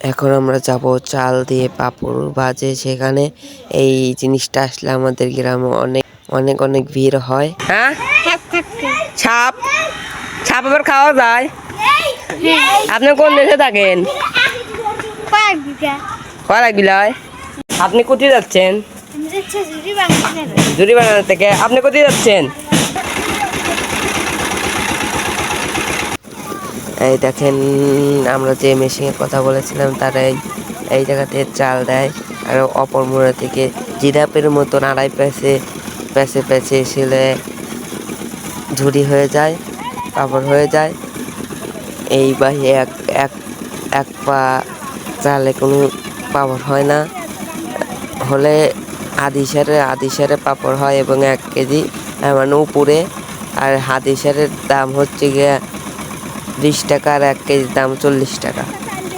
এখন আমরা যাব চাল দিয়ে পাপড় বাজে সেখানে এই জিনিসটা আসলে আমাদের গ্রামে অনেক অনেক অনেক ভিড় হয়। হ্যাঁ? ছাপ ছাপ আবার খাওয়া যায়? আপনি কোন দেশে থাকেন? আপনি কোথায় যাচ্ছেন? থেকে আপনি কোথায় যাচ্ছেন? এই দেখেন, আমরা যে মেশিনের কথা বলেছিলাম, তারা এই জায়গাতে চাল দেয়, আর অপর মোড়া থেকে জিরাপের মতন আড়াই প্যাসে প্যাসে প্যাসে এসেলে ঝুড়ি হয়ে যায়, পাপড় হয়ে যায়। এই বাহি এক এক এক পা চালে কোনো পাপড় হয় না। হলে আদি সারে আদি সারে পাপড় হয় এবং এক কেজি মানে উপরে। আর হাদি সারের দাম হচ্ছে গিয়ে বিশ টাকা আর এক কেজির দাম চল্লিশ টাকা।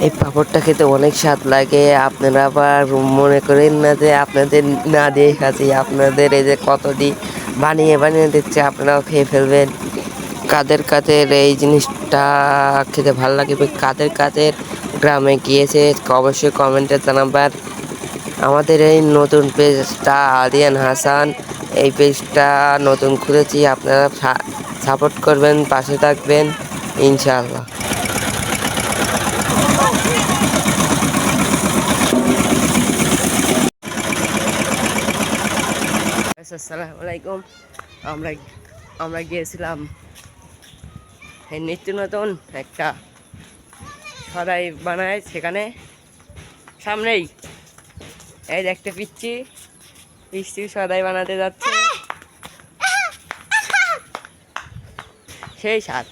এই পাঁপড়টা খেতে অনেক স্বাদ লাগে। আপনারা আবার মনে করেন না যে আপনাদের না দিয়ে খাচ্ছি, আপনাদের এই যে কতটি বানিয়ে বানিয়ে দিচ্ছে, আপনারাও খেয়ে ফেলবেন। কাদের কাদের এই জিনিসটা খেতে ভালো লাগে কাদের কাদের গ্রামে গিয়েছে, অবশ্যই কমেন্টে জানাবার। আমাদের এই নতুন পেজটা আলিয়ান হাসান, এই পেজটা নতুন খুলেছি আপনারা সাপোর্ট করবেন, পাশে থাকবেন। ইনশাআল্লাহ। আসসালামু আলাইকুম। আমরা আমরা গিয়েছিলাম নিত্য নতুন একটা সদাই বানায় সেখানে। সামনেই এই দেখতে পিচ্ছি পিচ্ছি সদাই বানাতে যাচ্ছে। সেই সাথ